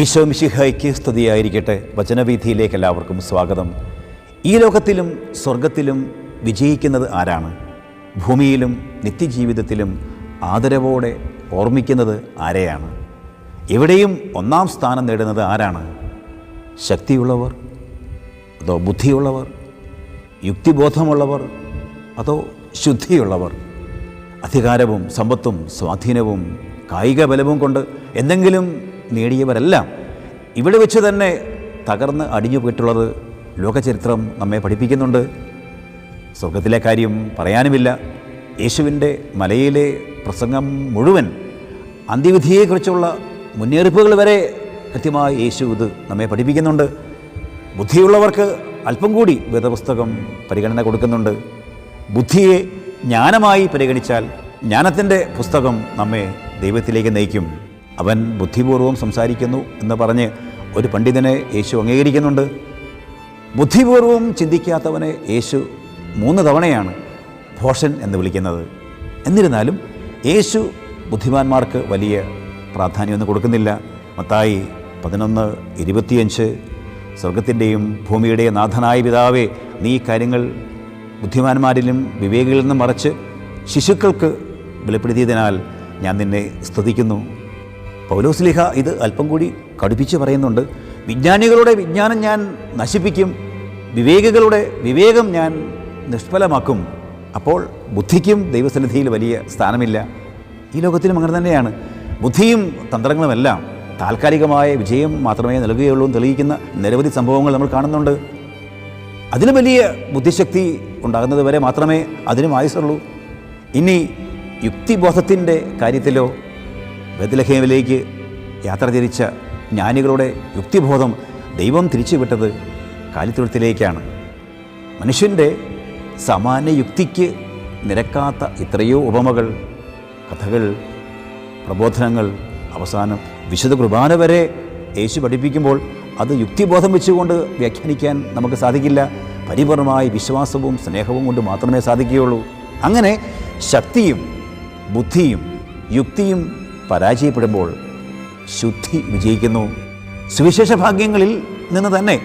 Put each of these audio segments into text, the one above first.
ഈശോ മിശിഹയ്ക്ക് സ്തുതിയായിരിക്കട്ടെ. വചനവീഥിയിലേക്ക് എല്ലാവർക്കും സ്വാഗതം. ഈ ലോകത്തിലും സ്വർഗത്തിലും വിജയിക്കുന്നത് ആരാണ്? ഭൂമിയിലും നിത്യജീവിതത്തിലും ആദരവോടെ ഓർമ്മിക്കുന്നത് ആരെയാണ്? എവിടെയും ഒന്നാം സ്ഥാനം നേടുന്നത് ആരാണ്? ശക്തിയുള്ളവർ? അതോ ബുദ്ധിയുള്ളവർ? യുക്തിബോധമുള്ളവർ? അതോ ശുദ്ധിയുള്ളവർ? അധികാരവും സമ്പത്തും സ്വാധീനവും കായിക ബലവും കൊണ്ട് എന്തെങ്കിലും നേടിയവരെല്ലാം ഇവിടെ വെച്ച് തന്നെ തകർന്ന് അടിഞ്ഞു പോയിട്ടുള്ളത് ലോകചരിത്രം നമ്മെ പഠിപ്പിക്കുന്നുണ്ട്. സ്വർഗത്തിലെ കാര്യം പറയാനുമില്ല. യേശുവിന്റെ മലയിലെ പ്രസംഗം മുഴുവൻ അന്ത്യവിധിയെക്കുറിച്ചുള്ള മുന്നേറിപ്പുകൾ വരെ കൃത്യമായി യേശു ഇത് നമ്മെ പഠിപ്പിക്കുന്നുണ്ട്. ബുദ്ധിയുള്ളവർക്ക് അല്പം കൂടി വേദപുസ്തകം പരിഗണന കൊടുക്കുന്നുണ്ട്. ബുദ്ധിയെ ജ്ഞാനമായി പരിഗണിച്ചാൽ ജ്ഞാനത്തിന്റെ പുസ്തകം നമ്മെ ദൈവത്തിലേക്ക് നയിക്കും. അവൻ ബുദ്ധിപൂർവം സംസാരിക്കുന്നു എന്ന് പറഞ്ഞ് ഒരു പണ്ഡിതനെ യേശു അംഗീകരിക്കുന്നുണ്ട്. ബുദ്ധിപൂർവം ചിന്തിക്കാത്തവനെ യേശു മൂന്ന് തവണയാണ് ഭോഷൻ എന്ന് വിളിക്കുന്നത്. എന്നിരുന്നാലും യേശു ബുദ്ധിമാന്മാർക്ക് വലിയ പ്രാധാന്യമൊന്നും കൊടുക്കുന്നില്ല. മത്തായി പതിനൊന്ന് ഇരുപത്തിയഞ്ച് സ്വർഗത്തിന്റെയും ഭൂമിയുടെയും നാഥനായ പിതാവേ നീ കാര്യങ്ങൾ ബുദ്ധിമാന്മാരിലും വിവേകികളിൽ നിന്നും മറച്ച് ശിശുക്കൾക്ക് വെളിപ്പെടുത്തിയതിനാൽ ഞാൻ നിന്നെ സ്തുതിക്കുന്നു. പൗലോസ്ലിഹ ഇത് അല്പം കൂടി കടുപ്പിച്ച് പറയുന്നുണ്ട്. വിജ്ഞാനികളുടെ വിജ്ഞാനം ഞാൻ നശിപ്പിക്കും വിവേകികളുടെ വിവേകം ഞാൻ നിഷ്ഫലമാക്കും. അപ്പോൾ ബുദ്ധിക്കും ദൈവസന്നിധിയിൽ വലിയ സ്ഥാനമില്ല. ഈ ലോകത്തിലും അങ്ങനെ തന്നെയാണ്. ബുദ്ധിയും തന്ത്രങ്ങളുമെല്ലാം താൽക്കാലികമായ വിജയം മാത്രമേ നൽകുകയുള്ളൂ എന്ന് തെളിയിക്കുന്ന നിരവധി സംഭവങ്ങൾ നമ്മൾ കാണുന്നുണ്ട്. അതിന് വലിയ ബുദ്ധിശക്തി ഉണ്ടാകുന്നത് വരെ മാത്രമേ അതിനും ആയുസുള്ളൂ ഇനി യുക്തിബോധത്തിന്റെ കാര്യത്തിലോ ബദലഹേമിലേക്ക് യാത്ര തിരിച്ച ജ്ഞാനികളുടെ യുക്തിബോധം ദൈവം തിരിച്ചുവിട്ടത് കാലിത്തൊഴുത്തിലേക്കാണ് മനുഷ്യന്റെ സാമാന്യ യുക്തിക്ക് നിരക്കാത്ത ഇത്രയോ ഉപമകൾ കഥകൾ പ്രബോധനങ്ങൾ അവസാനം വിശുദ്ധ കുർബാന വരെ യേശു പഠിപ്പിക്കുമ്പോൾ അത് യുക്തിബോധം വെച്ചുകൊണ്ട് വ്യാഖ്യാനിക്കാൻ നമുക്ക് സാധിക്കില്ല. പരിപൂർണമായ വിശ്വാസവും സ്നേഹവും കൊണ്ട് മാത്രമേ സാധിക്കുകയുള്ളൂ. അങ്ങനെ ശക്തിയും ബുദ്ധിയും യുക്തിയും പരാജയപ്പെടുമ്പോൾ ശുദ്ധി വിജയിക്കുന്നു. സുവിശേഷ ഭാഗ്യങ്ങളിൽ നിന്ന് തന്നെ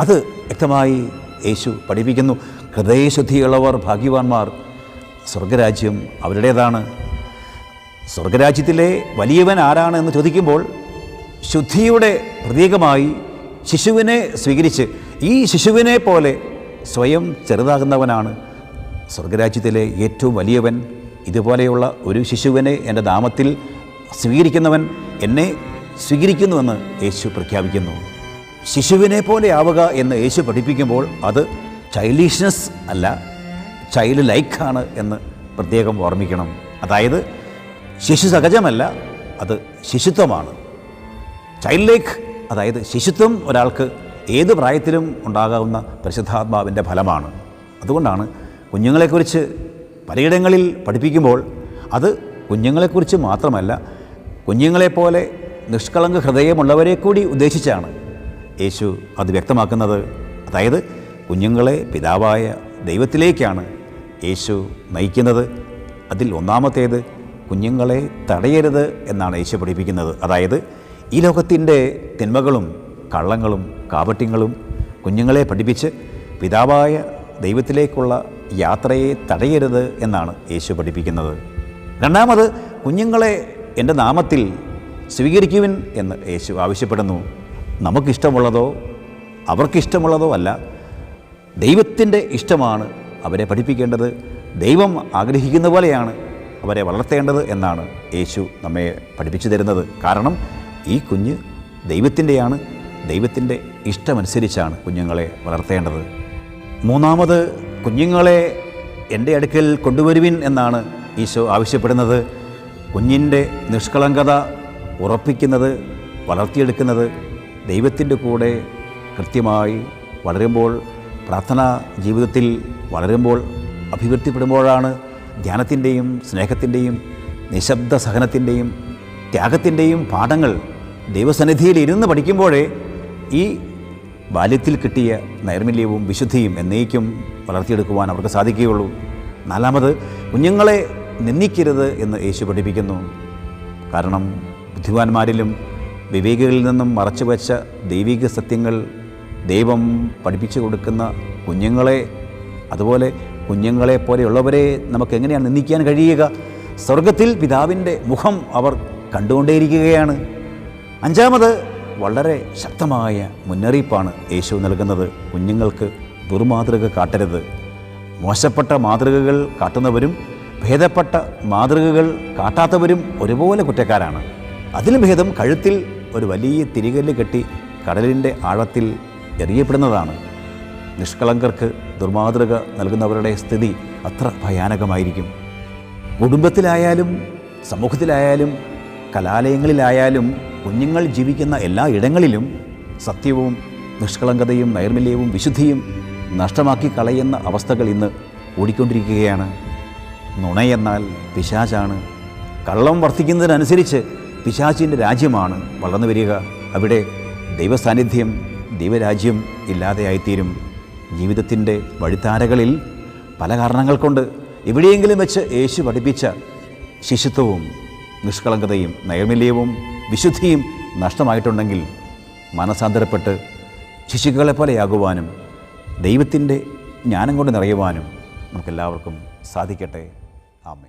അത് വ്യക്തമായി യേശു പഠിപ്പിക്കുന്നു. ഹൃദയശുദ്ധിയുള്ളവർ ഭാഗ്യവാന്മാർ സ്വർഗരാജ്യം അവരുടേതാണ്. സ്വർഗരാജ്യത്തിലെ വലിയവൻ ആരാണ് എന്ന് ചോദിക്കുമ്പോൾ ശുദ്ധിയുടെ പ്രതീകമായി ശിശുവിനെ സ്വീകരിച്ച് ഈ ശിശുവിനെ പോലെ സ്വയം ചെറുതാകുന്നവനാണ് സ്വർഗരാജ്യത്തിലെ ഏറ്റവും വലിയവൻ. ഇതുപോലെയുള്ള ഒരു ശിശുവിനെ എന്റെ നാമത്തിൽ സ്വീകരിക്കുന്നവൻ എന്നെ സ്വീകരിക്കുന്നുവെന്ന് യേശു പ്രഖ്യാപിക്കുന്നു. ശിശുവിനെ പോലെ ആവുക എന്ന് യേശു പഠിപ്പിക്കുമ്പോൾ അത് ചൈൽഡിഷ്നെസ് അല്ല ചൈൽഡ് ലൈക്കാണ് എന്ന് പ്രത്യേകം ഓർമ്മിക്കണം. അതായത് ശിശു സഹജമല്ല അത് ശിശുത്വമാണ്. ചൈൽഡ് ലൈക്ക് അതായത് ശിശുത്വം ഒരാൾക്ക് ഏത് പ്രായത്തിലും ഉണ്ടാകാവുന്ന പരിശുദ്ധാത്മാവിന്റെ ഫലമാണ്. അതുകൊണ്ടാണ് കുഞ്ഞുങ്ങളെക്കുറിച്ച് പലയിടങ്ങളിൽ പഠിപ്പിക്കുമ്പോൾ അത് കുഞ്ഞുങ്ങളെക്കുറിച്ച് മാത്രമല്ല കുഞ്ഞുങ്ങളെപ്പോലെ നിഷ്കളങ്ക ഹൃദയമുള്ളവരെ കൂടി ഉദ്ദേശിച്ചാണ് യേശു അത് വ്യക്തമാക്കുന്നത്. അതായത് കുഞ്ഞുങ്ങളെ പിതാവായ ദൈവത്തിലേക്കാണ് യേശു നയിക്കുന്നത്. അതിൽ ഒന്നാമത്തേത് കുഞ്ഞുങ്ങളെ തടയരുത് എന്നാണ് യേശു പഠിപ്പിക്കുന്നത്. അതായത് ഈ ലോകത്തിന്റെ തിന്മകളും കള്ളങ്ങളും കാപട്യങ്ങളും കുഞ്ഞുങ്ങളെ പഠിപ്പിച്ച് പിതാവായ ദൈവത്തിലേക്കുള്ള യാത്രയെ തടയരുത് എന്നാണ് യേശു പഠിപ്പിക്കുന്നത്. രണ്ടാമത് കുഞ്ഞുങ്ങളെ എന്റെ നാമത്തിൽ സ്വീകരിക്കുവിൻ എന്ന് യേശു ആവശ്യപ്പെടുന്നു. നമുക്കിഷ്ടമുള്ളതോ അവർക്കിഷ്ടമുള്ളതോ അല്ല ദൈവത്തിന്റെ ഇഷ്ടമാണ് അവരെ പഠിപ്പിക്കേണ്ടത്. ദൈവം ആഗ്രഹിക്കുന്ന പോലെയാണ് അവരെ വളർത്തേണ്ടത് എന്നാണ് യേശു നമ്മെ പഠിപ്പിച്ചു തരുന്നത്. കാരണം ഈ കുഞ്ഞ് ദൈവത്തിന്റെയാണ് ദൈവത്തിന്റെ ഇഷ്ടമനുസരിച്ചാണ് കുഞ്ഞുങ്ങളെ വളർത്തേണ്ടത്. മൂന്നാമത് കുഞ്ഞുങ്ങളെ എന്റെ അടുക്കൽ കൊണ്ടുവരുവിൻ എന്നാണ് ഈശോ ആവശ്യപ്പെടുന്നത്. കുഞ്ഞിന്റെ നിഷ്കളങ്കത ഉറപ്പിക്കുന്നത് വളർത്തിയെടുക്കുന്നത് ദൈവത്തിന്റെ കൂടെ കൃത്യമായി വളരുമ്പോൾ പ്രാർത്ഥനാ ജീവിതത്തിൽ വളരുമ്പോൾ അഭിവൃദ്ധിപ്പെടുമ്പോഴാണ് ധ്യാനത്തിന്റെയും സ്നേഹത്തിന്റെയും നിശബ്ദ സഹനത്തിന്റെയും ത്യാഗത്തിന്റെയും പാഠങ്ങൾ ദൈവസന്നിധിയിൽ ഇരുന്ന് പഠിക്കുമ്പോഴേ ഈ ബാല്യത്തിൽ കിട്ടിയ നൈർമല്യവും വിശുദ്ധിയും എന്നേക്കും വളർത്തിയെടുക്കുവാൻ അവർക്ക് സാധിക്കുകയുള്ളൂ. നാലാമത് കുഞ്ഞുങ്ങളെ നിന്ദിക്കരുത് എന്ന് യേശു പഠിപ്പിക്കുന്നു. കാരണം ബുദ്ധിമാന്മാരിലും വിവേകികളിൽ നിന്നും മറച്ചുവെച്ച ദൈവിക സത്യങ്ങൾ ദൈവം പഠിപ്പിച്ചു കൊടുക്കുന്ന കുഞ്ഞുങ്ങളെ അതുപോലെ കുഞ്ഞുങ്ങളെ പോലെയുള്ളവരെ നമുക്ക് എങ്ങനെയാണ് നിന്ദിക്കാൻ കഴിയുക? സ്വർഗത്തിൽ പിതാവിന്റെ മുഖം അവർ കണ്ടുകൊണ്ടേയിരിക്കുകയാണ്. അഞ്ചാമത് വളരെ ശക്തമായ മുന്നറിയിപ്പാണ് യേശു നൽകുന്നത്. കുഞ്ഞുങ്ങൾക്ക് ദുർമാതൃക കാട്ടരുത്. മോശപ്പെട്ട മാതൃകകൾ കാട്ടുന്നവരും ഭേദപ്പെട്ട മാതൃകകൾ കാട്ടാത്തവരും ഒരുപോലെ കുറ്റക്കാരാണ്. അതിലും ഭേദം കഴുത്തിൽ ഒരു വലിയ തിരികല്ല് കെട്ടി കടലിന്റെ ആഴത്തിൽ എറിയപ്പെടുന്നതാണ്. നിഷ്കളങ്കർക്ക് ദുർമാതൃക നൽകുന്നവരുടെ സ്ഥിതി അത്ര ഭയാനകമായിരിക്കും. കുടുംബത്തിലായാലും സമൂഹത്തിലായാലും കലാലയങ്ങളിലായാലും കുഞ്ഞുങ്ങൾ ജീവിക്കുന്ന എല്ലാ ഇടങ്ങളിലും സത്യവും നിഷ്കളങ്കതയും നൈർമല്യവും വിശുദ്ധിയും നഷ്ടമാക്കി കളയുന്ന അവസ്ഥകൾ ഇന്ന് ഓടിക്കൊണ്ടിരിക്കുകയാണ് നുണയെന്നാൽ പിശാചാണ്. കള്ളം വർദ്ധിക്കുന്നതിനനുസരിച്ച് പിശാചിന്റെ രാജ്യമാണ് വളർന്നു വരിക. അവിടെ ദൈവസാന്നിധ്യം ദൈവരാജ്യം ഇല്ലാതെയായിത്തീരും. ജീവിതത്തിന്റെ വഴിത്താരകളിൽ പല കാരണങ്ങൾ കൊണ്ട് എവിടെയെങ്കിലും വെച്ച് യേശു പഠിപ്പിച്ച ശിശുത്വവും നിഷ്കളങ്കതയും നൈർമല്യവും വിശുദ്ധിയും നഷ്ടമായിട്ടുണ്ടെങ്കിൽ മനസാന്തരപ്പെട്ട് ശിശുക്കളെ പോലെയാകുവാനും ദൈവത്തിന്റെ ജ്ഞാനം കൊണ്ട് നിറയുവാനും നമുക്കെല്ലാവർക്കും സാധിക്കട്ടെ. ആമേ